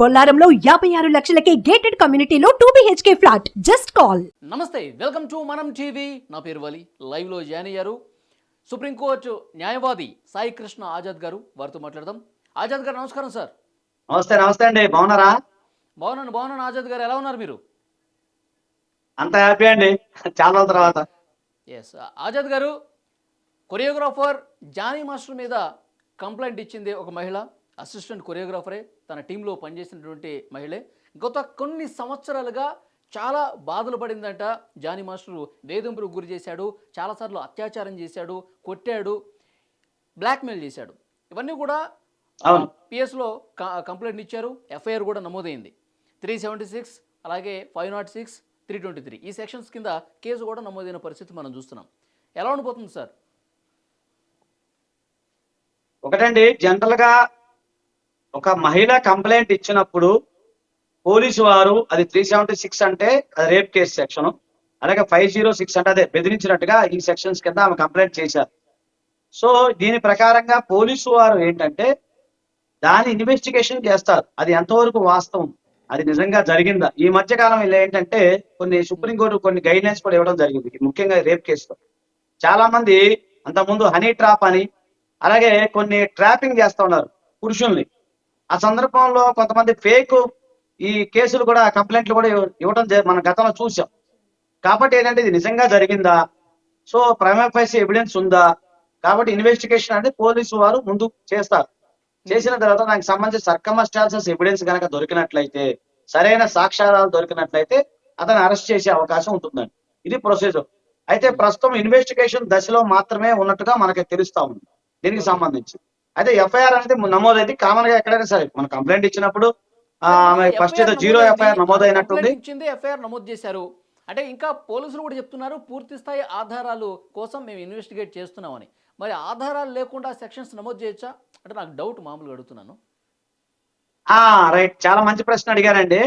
బొల్లారంలో యాభై ఆరు లక్షలకే గేటెడ్ కమ్యూనిటీలో two BHK flat just call నమస్తే వెల్కమ్ టు మనం టీవీ. నా పేరు వలి. లైవ్లో జాయిన్ అయ్యారు. సుప్రీంకోర్టు న్యాయవాది సాయి కృష్ణ ఆజాద్ గారు వారితో మాట్లాడదాం. ఆజాద్ గారు నమస్కారం సార్. నమస్తే నమస్తే అండి. బాగున్నారా? బాగున్నాను బాగున్నాను ఆజాద్ గారు. ఎలా ఉన్నారు మీరు? అంత హ్యాపీ అండి. చాలా రోజుల తర్వాత. ఎస్ ఆజాద్ గారు కొరియోగ్రాఫర్ జానీ మాస్టర్ మీద కంప్లైంట్ ఇచ్చింది ఒక మహిళ. అసిస్టెంట్ కొరియోగ్రాఫరే తన టీంలో పనిచేసినటువంటి మహిళే. గత కొన్ని సంవత్సరాలుగా చాలా బాధలు పడిందంట. జానీ మాస్టర్ వేధింపులకు గురి చేశాడు చాలాసార్లు అత్యాచారం చేశాడు కొట్టాడు బ్లాక్మెయిల్ చేశాడు. ఇవన్నీ కూడా. పిఎస్లో కంప్లైంట్ ఇచ్చారు. ఎఫ్ఐఆర్ కూడా నమోదైంది. త్రీ సెవెంటీ సిక్స్ అలాగే five naught six three twenty three. ఈ సెక్షన్స్ కింద కేసు కూడా నమోదైన పరిస్థితి మనం చూస్తున్నాం. ఎలా ఉండిపోతుంది సార్? ఒకటండి జనరల్గా ఒక మహిళ కంప్లైంట్ ఇచ్చినప్పుడు పోలీసు వారు అది త్రీ సెవెంటీ సిక్స్ అంటే అది రేప్ కేసు సెక్షన్ అలాగే ఫైవ్ జీరో సిక్స్ అంటే అదే బెదిరించినట్టుగా ఈ సెక్షన్స్ కింద ఆమె కంప్లైంట్ చేశారు. సో దీని ప్రకారంగా పోలీసు వారు ఏంటంటే దాని ఇన్వెస్టిగేషన్ చేస్తారు. అది ఎంతవరకు వాస్తవం? అది నిజంగా జరిగిందా? ఈ మధ్య కాలం ఏంటంటే కొన్ని సుప్రీంకోర్టు కొన్ని గైడ్లైన్స్ కూడా ఇవ్వడం జరిగింది. ముఖ్యంగా రేప్ కేసులో చాలా మంది అంతకుముందు హనీ ట్రాప్ అని అలాగే కొన్ని ట్రాపింగ్ చేస్తూ ఉన్నారు పురుషుల్ని. ఆ సందర్భంలో కొంతమంది ఫేక్ ఈ కేసులు కూడా కంప్లైంట్లు కూడా ఇవ్వటం ఇవ్వడం మన గతంలో చూసాం. కాబట్టి ఏంటంటే ఇది నిజంగా జరిగిందా? సో ప్రైమఫైస్ ఎవిడెన్స్ ఉందా? కాబట్టి ఇన్వెస్టిగేషన్ అనేది పోలీసు వారు ముందు చేస్తారు. చేసిన తర్వాత దానికి సంబంధించి సర్కమస్టాన్సెస్ ఎవిడెన్స్ కనుక దొరికినట్లయితే సరైన సాక్ష్యాధారాలు దొరికినట్లయితే అతను అరెస్ట్ చేసే అవకాశం ఉంటుందండి. ఇది ప్రొసీజర్. అయితే ప్రస్తుతం ఇన్వెస్టిగేషన్ దశలో మాత్రమే ఉన్నట్టుగా మనకి తెలుస్తా ఉంది. దీనికి సంబంధించి. అయితే ఎఫ్ఐఆర్ అనేది నమోదైంది. కామన్గా ఎక్కడైనా సరే మన కంప్లైంట్ ఇచ్చినప్పుడు ఆమె ఫస్ట్ ఏదో జీరో ఎఫ్ఐఆర్ నమోదైనట్టుంది. ఇచ్చింది ఎఫ్ఐఆర్ నమోదు చేశారు. అంటే ఇంకా పోలీసులు కూడా చెప్తున్నారు పూర్తి స్థాయి ఆధారాలు కోసం మేము ఇన్వెస్టిగేట్ చేస్తున్నామని. మరి ఆధారాలు లేకుండా సెక్షన్స్ నమోదు చేయొచ్చా? అంటే నాకు డౌట్ మామూలుగా అడుగుతున్నాను. ఆ రైట్ చాలా మంచి ప్రశ్న అడిగారండి.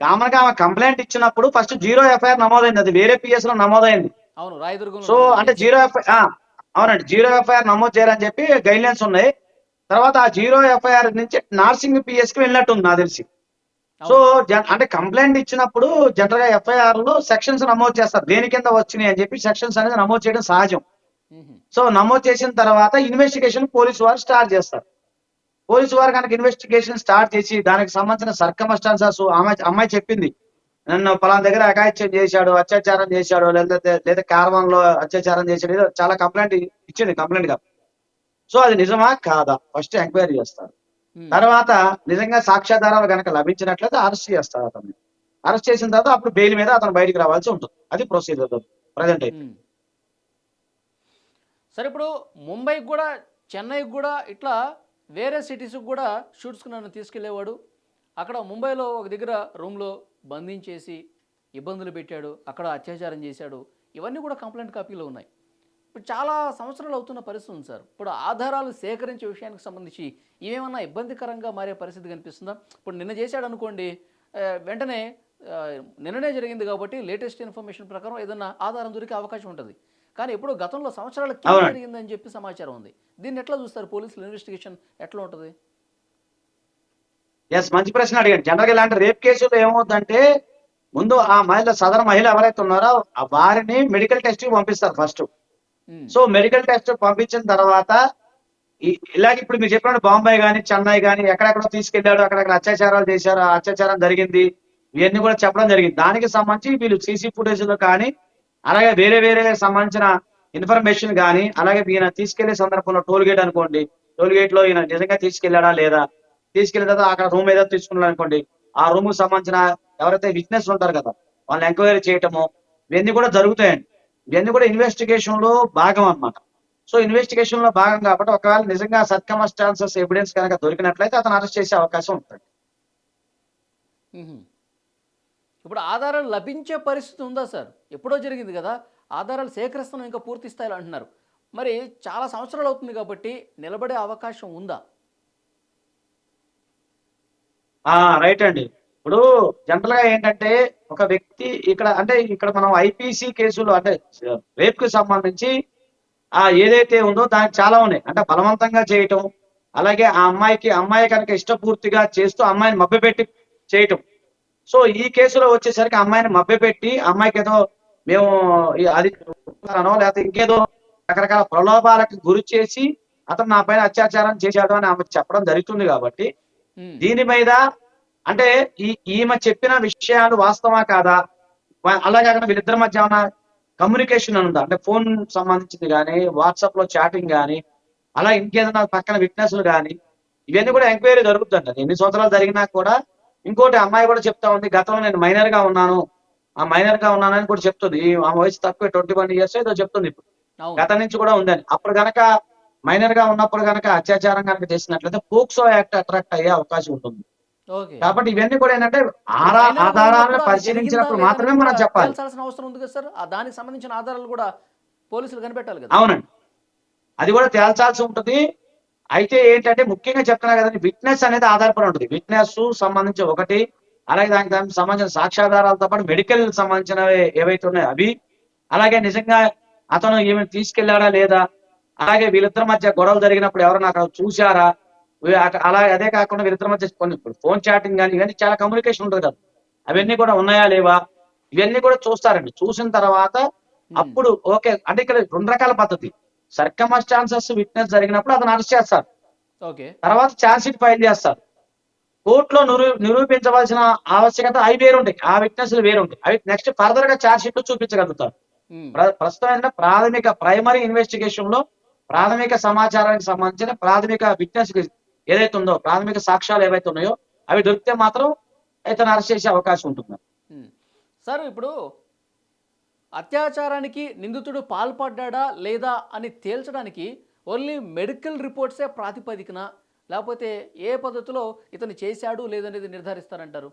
కామన్గా ఆమె కంప్లైంట్ ఇచ్చినప్పుడు ఫస్ట్ జీరో ఎఫ్ఐఆర్ నమోదైంది. అది వేరే పిఎస్లో నమోదైంది. అవును రాయదుర్గం సో అంటే జీరో ఎఫ్ఐఆర్ అవునండి జీరో ఎఫ్ఐఆర్ నమోదు చేయాలని చెప్పి గైడ్ లైన్స్ ఉన్నాయి. తర్వాత ఆ జీరో ఎఫ్ఐఆర్ నుంచి నార్సింగ్ పిఎస్కి వెళ్ళినట్టుంది నాకు తెలిసి. సో అంటే కంప్లైంట్ ఇచ్చినప్పుడు జనరల్గా ఎఫ్ఐఆర్లో సెక్షన్స్ నమోదు చేస్తారు. దేని కింద వచ్చినాయి అని చెప్పి సెక్షన్స్ అనేది నమోదు చేయడం సహజం. సో నమోదు చేసిన తర్వాత ఇన్వెస్టిగేషన్ పోలీసు వారు స్టార్ట్ చేస్తారు. పోలీసు వారు కనుక ఇన్వెస్టిగేషన్ స్టార్ట్ చేసి దానికి సంబంధించిన సర్కమస్టాన్సెస్ అమ్మాయి అమ్మాయి చెప్పింది. నన్ను పలానా దగ్గర అఘాయిత్యం చేశాడు అత్యాచారం చేశాడు లేదా లేదా కార్వాన్లో అత్యాచారం చేశాడు ఏదో చాలా కంప్లైంట్ ఇచ్చింది కంప్లైంట్గా. సో అది నిజమా? కాదా? ఫస్ట్ ఎంక్వైరీ చేస్తారు. తర్వాత నిజంగా సాక్ష్యాధారాలు కనుక లభించినట్లయితే అరెస్ట్ చేస్తారు అతన్ని. అరెస్ట్ చేసిన తర్వాత అప్పుడు బెయిల్ మీద అతను బయటికి రావాల్సి ఉంటుంది. అది ప్రొసీజర్ ప్రజెంట్ అయితే. సరే ఇప్పుడు ముంబైకి కూడా చెన్నైకి కూడా ఇట్లా వేరే సిటీస్కి కూడా షూట్స్కి నన్ను తీసుకెళ్ళేవాడు అక్కడ ముంబైలో ఒక దగ్గర రూమ్లో బంధించేసి ఇబ్బందులు పెట్టాడు అక్కడ అత్యాచారం చేశాడు ఇవన్నీ కూడా కంప్లైంట్ కాపీలో ఉన్నాయి. ఇప్పుడు చాలా సంవత్సరాలు అవుతున్న పరిస్థితి ఉంది సార్. ఇప్పుడు ఆధారాలు సేకరించే విషయానికి సంబంధించి ఇవేమన్నా ఇబ్బందికరంగా మారే పరిస్థితి కనిపిస్తుందా? ఇప్పుడు నిన్న చేశాడు అనుకోండి వెంటనే నిన్ననే జరిగింది కాబట్టి లేటెస్ట్ ఇన్ఫర్మేషన్ ప్రకారం ఏదన్నా ఆధారం దొరికే అవకాశం ఉంటుంది. కానీ ఎప్పుడో గతంలో సంవత్సరాల కింద. జరిగిందని చెప్పి సమాచారం ఉంది. దీన్ని ఎట్లా చూస్తారు? పోలీసులు ఇన్వెస్టిగేషన్ ఎట్లా ఉంటుంది? ఎస్ మంచి ప్రశ్న అడిగాడు. జనరల్గా ఇలాంటి రేప్ కేసులు ఏమవుతుందంటే ముందు ఆ మహిళ సదరు మహిళ ఎవరైతే ఉన్నారో ఆ వారిని మెడికల్ టెస్ట్కి పంపిస్తారు ఫస్ట్. సో మెడికల్ టెస్ట్ పంపించిన తర్వాత ఇలాగ ఇప్పుడు మీరు చెప్పినట్టు బాంబే గానీ చెన్నై గానీ ఎక్కడెక్కడో తీసుకెళ్ళాడు అక్కడక్కడ అత్యాచారాలు చేశారు అత్యాచారం జరిగింది ఇవన్నీ కూడా చెప్పడం జరిగింది. దానికి సంబంధించి వీళ్ళు సీసీ ఫుటేజ్లో కానీ అలాగే వేరే వేరే సంబంధించిన ఇన్ఫర్మేషన్ కానీ అలాగే ఈయన తీసుకెళ్ళే సందర్భంలో టోల్ గేట్ అనుకోండి టోల్ గేట్లో ఈయన నిజంగా తీసుకెళ్ళాడా లేదా తీసుకెళ్ళిన తర్వాత అక్కడ రూమ్ ఏదో తీసుకున్నాడు అనుకోండి ఆ రూమ్ సంబంధించిన ఎవరైతే విట్నెస్ ఉంటారు కదా వాళ్ళని ఎంక్వైరీ చేయటము ఇవన్నీ కూడా జరుగుతాయండి. ఇవన్నీ కూడా ఇన్వెస్టిగేషన్లో భాగం అన్నమాట. సో ఇన్వెస్టిగేషన్లో భాగం కాబట్టి ఒకవేళ నిజంగా సర్కమస్టాన్సెస్ ఎవిడెన్స్ కనుక దొరికినట్లయితే అతను అరెస్ట్ చేసే అవకాశం ఉంటుంది. ఇప్పుడు ఆధారాలు లభించే పరిస్థితి ఉందా సార్? ఎప్పుడో జరిగింది కదా ఆధారాలు సేకరిస్తున్నాం ఇంకా పూర్తి స్థాయిలో అంటున్నారు. మరి చాలా సంవత్సరాలు అవుతుంది కాబట్టి నిలబడే అవకాశం ఉందా? ఆ రైట్ అండి. ఇప్పుడు జనరల్గా ఏంటంటే ఒక వ్యక్తి ఇక్కడ అంటే ఇక్కడ మనం ఐపీసీ కేసులు అంటే రేప్కి సంబంధించి ఆ ఏదైతే ఉందో దానికి చాలా ఉన్నాయి. అంటే బలవంతంగా చేయటం అలాగే ఆ అమ్మాయికి అమ్మాయి కనుక ఇష్టపూర్తిగా చేస్తూ అమ్మాయిని మభ్యపెట్టి చేయటం. సో ఈ కేసులో వచ్చేసరికి అమ్మాయిని మభ్యపెట్టి అమ్మాయికి ఏదో మేము అది లేకపోతే ఇంకేదో రకరకాల ప్రలోభాలకు గురి చేసి అతను నా పైన అత్యాచారం చేశాడు అని ఆమె చెప్పడం జరుగుతుంది కాబట్టి దీని మీద అంటే ఈ ఈమె చెప్పిన విషయాలు వాస్తవా కాదా? అలాగే కాకుండా వీళ్ళిద్దరి మధ్య ఏమైనా కమ్యూనికేషన్ ఉందా? అంటే ఫోన్ సంబంధించింది కానీ వాట్సాప్లో చాటింగ్ కానీ అలా ఇంకేదైనా పక్కన విట్నెస్లు కానీ ఇవన్నీ కూడా ఎంక్వైరీ జరుగుతుందండి. అది ఎన్ని సంవత్సరాలు జరిగినా కూడా ఇంకోటి అమ్మాయి కూడా చెప్తా ఉంది గతంలో నేను మైనర్గా ఉన్నాను. ఆ మైనర్గా ఉన్నానని కూడా చెప్తుంది. ఆ వయసు తక్కువ ట్వంటీ వన్ ఇయర్స్ ఏదో చెప్తుంది ఇప్పుడు. గత నుంచి కూడా ఉందని. అప్పుడు గనక మైనర్గా ఉన్నప్పుడు గనక అత్యాచారం కనుక చేసినట్లయితే పోక్సో యాక్ట్ అట్రాక్ట్ అయ్యే అవకాశం ఉంటుంది. కాబట్టి ఇవన్నీ కూడా ఏంటంటే ఆరా ఆధారాలను పరిశీలించినప్పుడు మాత్రమే మనం చెప్పాలి. అవసరం ఉంది కదా సార్? దానికి సంబంధించిన ఆధారాలు కూడా పోలీసులు కనిపెట్టాలి కదా. అవునండి. అది కూడా తేల్చాల్సి ఉంటుంది. అయితే ఏంటంటే ముఖ్యంగా చెప్తున్నా కదండి విట్నెస్ అనేది ఆధారపడి ఉంటుంది. విట్నెస్ సంబంధించి ఒకటి అలాగే దానికి దానికి సంబంధించిన సాక్ష్యాధారాలతో పాటు మెడికల్ సంబంధించినవి ఏవైతే ఉన్నాయో అవి అలాగే నిజంగా అతను ఈమెను తీసుకెళ్ళాడా లేదా అలాగే వీళ్ళిద్దరి మధ్య గొడవలు జరిగినప్పుడు ఎవరైనా అక్కడ చూశారా? అలాగే అదే కాకుండా వీళ్ళిద్దరి మధ్య కొన్ని ఇప్పుడు ఫోన్ చాటింగ్ కానీ ఇవన్నీ చాలా కమ్యూనికేషన్ ఉంటుంది కదా. అవన్నీ కూడా ఉన్నాయా లేవా? ఇవన్నీ కూడా చూస్తారండి. చూసిన తర్వాత అప్పుడు ఓకే. అంటే ఇక్కడ రెండు రకాల పద్ధతి. సర్కమస్టాన్సెస్ విట్నెస్ జరిగినప్పుడు అతను అరెస్ట్ చేస్తారు. తర్వాత ఛార్జ్ షీట్ ఫైల్ చేస్తారు. కోర్టులో నిరూ నిరూపించవలసిన ఆవశ్యకత అవి వేరుంటాయి. ఆ విట్నెస్లు వేరుంటాయి. అవి నెక్స్ట్ ఫర్దర్గా ఛార్జ్ షీట్ చూపించగలుగుతారు. ప్రస్తుతం ఏంటంటే ప్రాథమిక ప్రైమరీ ఇన్వెస్టిగేషన్లో ప్రాథమిక సమాచారానికి సంబంధించిన ప్రాథమిక విట్నెస్ ఏదైతే ఉందో ప్రాథమిక సాక్ష్యాలు ఏవైతే ఉన్నాయో అవి దొరికితే మాత్రం ఇతను అరెస్ట్ చేసే అవకాశం ఉంటుంది. సార్ ఇప్పుడు అత్యాచారానికి నిందితుడు పాల్పడ్డా లేదా అని తేల్చడానికి ఓన్లీ మెడికల్ రిపోర్ట్సే ప్రాతిపదికన లేకపోతే ఏ పద్ధతిలో ఇతను చేశాడు లేదనేది నిర్ధారిస్తారంటారు?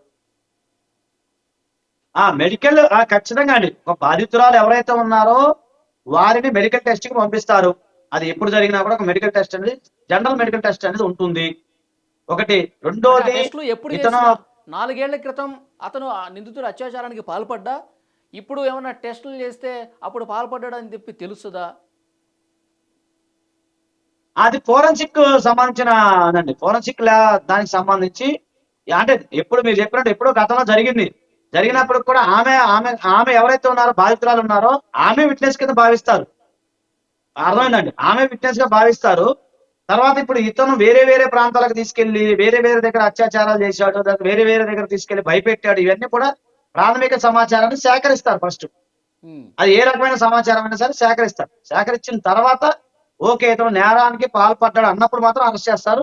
ఆ మెడికల్ ఆ ఖచ్చితంగా అండి. ఒక బాధితురాలు ఎవరైతే ఉన్నారో వారిని మెడికల్ టెస్ట్కి పంపిస్తారు. అది ఎప్పుడు జరిగినా కూడా ఒక మెడికల్ టెస్ట్ అనేది జనరల్ మెడికల్ టెస్ట్ అనేది ఉంటుంది. ఒకటి. రెండోది ఎప్పుడు ఇతను నాలుగేళ్ళ క్రితం అతను నిందితుడు అత్యాచారానికి పాల్పడ్డా. ఇప్పుడు ఏమైనా టెస్టులు చేస్తే అప్పుడు పాల్పడ్డాడు అని చెప్పి తెలుస్తుందా? అది ఫోరెన్సిక్ సంబంధించిన అదండి ఫోరెన్సిక్ దానికి సంబంధించి అంటే ఎప్పుడు మీరు చెప్పినట్టు ఎప్పుడో గతంలో జరిగింది. జరిగినప్పుడు కూడా ఆమె ఆమె ఆమె ఎవరైతే ఉన్నారో బాధితురాలు ఉన్నారో ఆమె విట్నెస్ కింద భావిస్తారు. అర్థమైందండి ఆమె విట్నెస్గా భావిస్తారు. తర్వాత ఇప్పుడు ఇతను వేరే వేరే ప్రాంతాలకు తీసుకెళ్ళి వేరే వేరే దగ్గర అత్యాచారాలు చేశాడు వేరే వేరే దగ్గర తీసుకెళ్ళి భయపెట్టాడు ఇవన్నీ కూడా ప్రాథమిక సమాచారాన్ని సేకరిస్తారు ఫస్ట్. అది ఏ రకమైన సమాచారం అయినా సరే సేకరిస్తారు. సేకరించిన తర్వాత ఓకే ఇతను నేరానికి పాల్పడ్డాడు అన్నప్పుడు మాత్రం అరెస్ట్ చేస్తారు.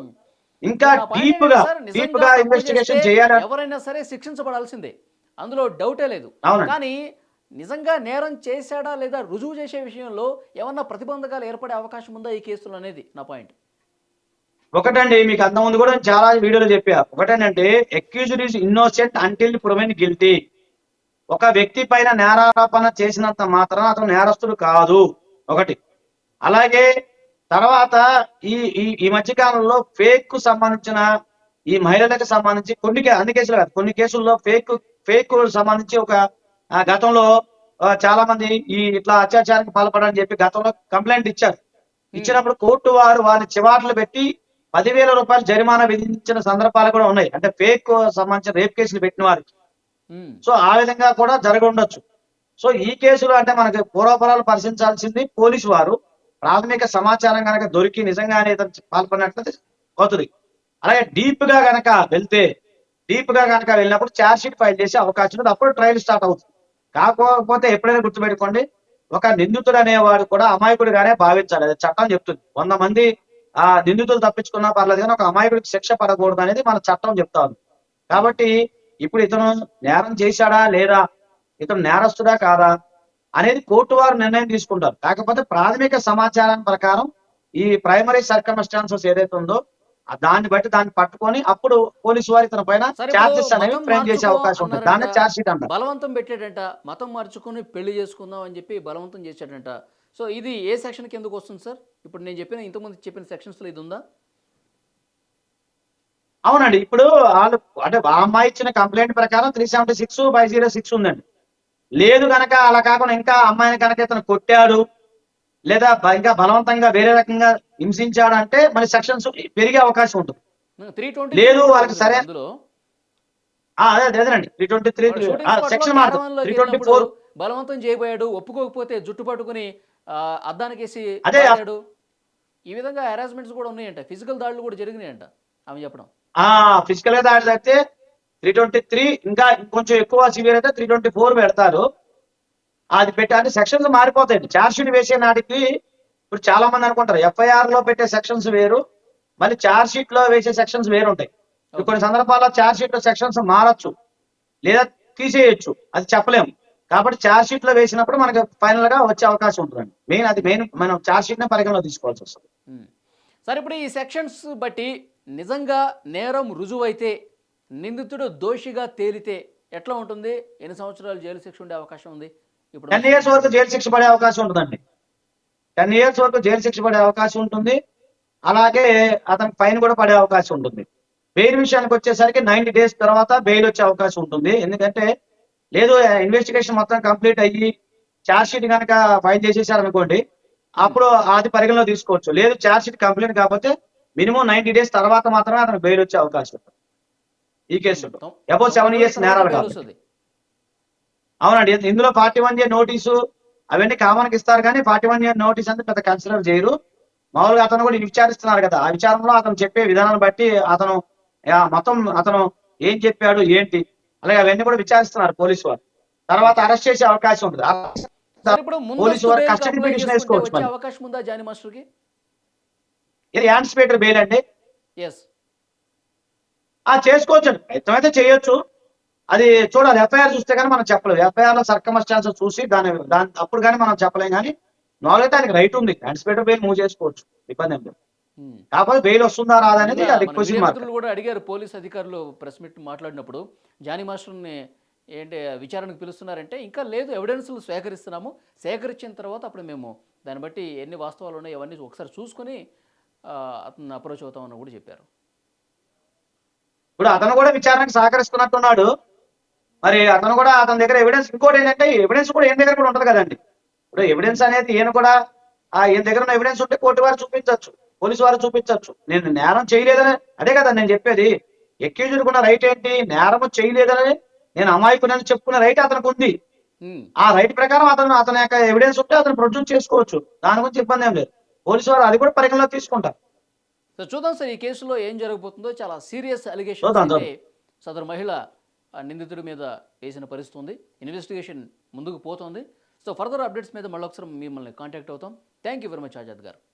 ఇంకా డీప్గా డీప్గా ఇన్వెస్టిగేషన్ చేయాలి ఎవరైనా సరే శిక్షించబడాల్సిందే. అందులో డౌటే లేదు. కానీ నిజంగా నేరం చేశాడా లేదా రుజువు చేసే విషయంలో ఏమన్నా ప్రతిబంధకాలు ఏర్పడే అవకాశం ఉందా ఈ కేసులో అనేది నా పాయింట్. ఒకటండి మీకు అంతకుముందు కూడా నేను చాలా వీడియోలు చెప్పా. ఒకటేనంటే accused is innocent until proven guilty ఒక వ్యక్తి పైన నేరారోపణ చేసినంత మాత్రం అతను నేరస్తుడు కాదు. ఒకటి. అలాగే తర్వాత ఈ ఈ ఈ మధ్య కాలంలో ఫేక్కు సంబంధించిన ఈ మహిళలకు సంబంధించి కొన్ని అన్ని కేసులు కాదు. కొన్ని కేసుల్లో ఫేక్ ఫేక్ సంబంధించి ఒక ఆ, గతంలో చాలా మంది ఈ ఇట్లా అత్యాచారానికి పాల్పడని చెప్పి గతంలో కంప్లైంట్ ఇచ్చారు. ఇచ్చినప్పుడు కోర్టు వారు వారిని చివాట్లు పెట్టి పదివేల రూపాయలు జరిమానా విధించిన సందర్భాలు కూడా ఉన్నాయి. అంటే ఫేక్ సంబంధించిన రేప్ కేసులు పెట్టిన వారికి. సో ఆ విధంగా కూడా జరిగి ఉండొచ్చు. సో ఈ కేసులో అంటే మనకి పూర్వపరాలు పరిశీలించాల్సింది పోలీసు వారు. ప్రాథమిక సమాచారం కనుక దొరికి నిజంగానే ఇతను పాల్పడినట్లయితే అవుతుంది. అలాగే డీప్గా గనక వెళ్తే డీప్గా గనక వెళ్ళినప్పుడు ఛార్జ్ షీట్ ఫైల్ చేసే అవకాశం ఉంది. అప్పుడు ట్రయల్ స్టార్ట్ అవుతుంది. కాకపోతే ఎప్పుడైనా గుర్తుపెట్టుకోండి ఒక నిందితుడు అనేవాడు కూడా అమాయకుడిగానే భావించాలి. అది చట్టం చెప్తుంది. వంద మంది ఆ నిందితులు తప్పించుకున్నా పర్లేదు కానీ ఒక అమాయకుడికి శిక్ష పడకూడదు అనేది మన చట్టం చెప్తా ఉంది. కాబట్టి ఇప్పుడు ఇతను నేరం చేశాడా లేదా ఇతను నేరస్తుడా కాదా అనేది కోర్టు వారు నిర్ణయం తీసుకుంటారు. కాకపోతే ప్రాథమిక సమాచారం ప్రకారం ఈ ప్రైమరీ సర్కమ్స్టాన్సెస్ ఏదైతే ఉందో దాన్ని బట్టి దాన్ని పట్టుకొని అప్పుడు పోలీసు వారు ఇతని పైన ఛార్జెస్ అనేవి ఫ్రేమ్ చేసే అవకాశం ఉంటుంది. దాన్ని. ఛార్జ్ షీట్ అంటారు. బలవంతం పెట్టాడంట మతం మార్చుకొని పెళ్ళి చేసుకుందాం అని చెప్పి బలవంతం చేశాడంట. సో ఇది ఏ సెక్షన్ కిందకు వస్తుంది సార్? ఇప్పుడు నేను చెప్పిన ఇంతకుముందు చెప్పిన సెక్షన్స్లో ఇది ఉందా? అవునండి ఇప్పుడు వాళ్ళు అంటే ఆ అమ్మాయి ఇచ్చిన కంప్లైంట్ ప్రకారం three seventy six five zero six ఉందండి. లేదు కనుక అలా కాకుండా ఇంకా అమ్మాయిని కనుక ఇతను కొట్టాడు లేదా ఇంకా బలవంతంగా వేరే రకంగా హింసించాడంటే మరి సెక్షన్స్ పెరిగే అవకాశం ఉంటుంది. లేదు, వాళ్ళకి సరే- అదేనండి. Three twenty three section three twenty four బలవంతం చేయబోయాడు ఒప్పుకోకపోతే జుట్టు పట్టుకుని అద్దానికేసి అదే. ఈ విధంగా హెరాస్మెంట్స్ కూడా ఉన్నాయంట. ఫిజికల్ దాడులు కూడా జరిగినాయంట ఆమె చెప్పడం. ఆ ఫిజికల్గా దాడి అయితే త్రీ ట్వంటీ త్రీ ఇంకా కొంచెం ఎక్కువ సివియర్ అయితే త్రీ ట్వంటీ ఫోర్ పెడతారు. అది పెట్టి అంటే సెక్షన్స్ మారిపోతాయండి. చార్జ్ షీట్ వేసే నాటికి ఇప్పుడు చాలా మంది అనుకుంటారు ఎఫ్ఐఆర్లో పెట్టే సెక్షన్స్ వేరు మళ్ళీ చార్జ్ షీట్లో వేసే సెక్షన్స్ వేరు ఉంటాయి కొన్ని సందర్భాల్లో చార్జ్ షీట్లో సెక్షన్స్ మారచ్చు లేదా తీసేయచ్చు అది చెప్పలేము కాబట్టి చార్జ్ షీట్లో వేసినప్పుడు మనకి ఫైనల్గా వచ్చే అవకాశం ఉంటుందండి. మెయిన్ అది మెయిన్ మనం చార్జ్ షీట్ నే పరిగణలో తీసుకోవాల్సి వస్తుంది. సరే ఇప్పుడు ఈ సెక్షన్స్ బట్టి నిజంగా నేరం రుజువైతే నిందితుడు దోషిగా తేలితే ఎట్లా ఉంటుంది? ఎన్ని సంవత్సరాలు జైలు శిక్ష ఉండే అవకాశం ఉంది? టెన్ ఇయర్స్ వరకు జైలు శిక్ష పడే అవకాశం ఉంటుందండి. టెన్ ఇయర్స్ వరకు జైలు శిక్ష పడే అవకాశం ఉంటుంది. అలాగే అతనికి ఫైన్ కూడా పడే అవకాశం ఉంటుంది. బెయిల్ విషయానికి వచ్చేసరికి నైన్టీ డేస్ తర్వాత బెయిల్ వచ్చే అవకాశం ఉంటుంది. ఎందుకంటే లేదు ఇన్వెస్టిగేషన్ మొత్తం కంప్లీట్ అయ్యి ఛార్జ్ షీట్ కనుక ఫైల్ చేసేసారు అనుకోండి అప్పుడు అది పరిగణలో తీసుకోవచ్చు. లేదు ఛార్జ్ షీట్ కంప్లీట్ కాకపోతే మినిమం నైన్టీ డేస్ తర్వాత మాత్రమే అతనికి బెయిల్ వచ్చే అవకాశం ఉంటుంది. ఈ కేసులో. తొం- అబౌవ్ సెవెన్ ఇయర్స్ నేరాలు వస్తుంది. అవునండి. ఇందు- ఇందులో ఫార్టీ వన్ ఇయర్ నోటీసు అవన్నీ కామన్కి ఇస్తారు కానీ ఫార్టీ వన్ ఇయర్ నోటీస్ అంటే పెద్ద కన్సిడర్ చేయరు. మామూలుగా అతను కూడా విచారిస్తున్నారు కదా. ఆ విచారంలో అతను చెప్పే విధానాన్ని బట్టి అతను మొత్తం అతను ఏం చెప్పాడు ఏంటి అలాగే అవన్నీ కూడా విచారిస్తున్నారు పోలీసు వారు. తర్వాత అరెస్ట్ చేసే అవకాశం ఉంటుంది పోలీసు వారు కస్టడీ పిటిషన్ వేసుకోవచ్చు. అవకాశం ఉందా జానీ మాస్టర్కి? ఇది యాంటిసిపేటరీ బెయిల్ అండి. చేసుకోవచ్చు ప్రయత్నం అయితే చేయొచ్చు. అది చూడాలి. ఎఫ్ఐఆర్ చూస్తే కానీ మనం చెప్పలేము ఎఫ్ఐఆర్లో సర్కమస్టాన్సెస్ చూసి దాని దాని అప్పుడు కానీ మనం చెప్పలేం కానీ నాలుగైతే ఆయనకి రైట్ ఉంది. యాంటిసిపేటరీ బెయిల్ మూవ్ చేసుకోవచ్చు. ఇబ్బంది ఏం లేదు. కాకపోతే బెయిల్ వస్తుందా రాదా అనేది అది క్వశ్చన్ కూడా అడిగారు పోలీస్ అధికారులు ప్రెస్ మీట్ మాట్లాడినప్పుడు. జానీ మాస్టర్ని ఏంటి విచారణకు పిలుస్తున్నారంటే ఇంకా లేదు ఎవిడెన్స్లు సేకరిస్తున్నాము. సేకరించిన తర్వాత అప్పుడు మేము దాన్ని బట్టి ఎన్ని వాస్తవాలు ఉన్నాయో అవన్నీ ఒకసారి చూసుకొని అతను అప్రోచ్ అవుతామని కూడా చెప్పారు. ఇప్పుడు అతను కూడా విచారణకు సహకరిస్తున్నట్టున్నాడు. మరి అతను కూడా అతని దగ్గర ఎవిడెన్స్ ఇంకోటి ఏంటంటే ఎవిడెన్స్ కూడా ఈయన దగ్గర కూడా ఉంటది కదండి. ఇప్పుడు ఎవిడెన్స్ అనేది ఈయన కూడా ఆ ఈయన దగ్గర ఉన్న ఎవిడెన్స్ ఉంటే కోర్టు వారు చూపించవచ్చు పోలీసు వారు చూపించవచ్చు నేను నేరం చేయలేదని అదే కదా నేను చెప్పేది. ఎక్యూజ్డ్ ఉన్న రైట్ ఏంటి? నేరం చేయలేదని నేను అమాయకునని చెప్పుకునే రైట్ అతనికి ఉంది. ఆ రైట్ ప్రకారం అతను అతని యొక్క ఎవిడెన్స్ ఉంటే అతను ప్రొడ్యూస్ చేసుకోవచ్చు. దాని గురించి ఇబ్బంది ఏం లేదు. పోలీసు వారు అది కూడా పరిగణలో తీసుకుంటారు. సో చూద్దాం సార్ ఈ కేసులో ఏం జరగబోతుందో. చాలా సీరియస్ అలిగేషన్ సదరు మహిళ నిందితుడి మీద వేసిన పరిస్థితి ఉంది ఇన్వెస్టిగేషన్ ముందుకు పోతుంది. సో ఫర్దర్ అప్డేట్స్ మీద మళ్ళీ ఒకసారి మిమ్మల్ని కాంటాక్ట్ అవుతాం. Thank you very much Azad గారు.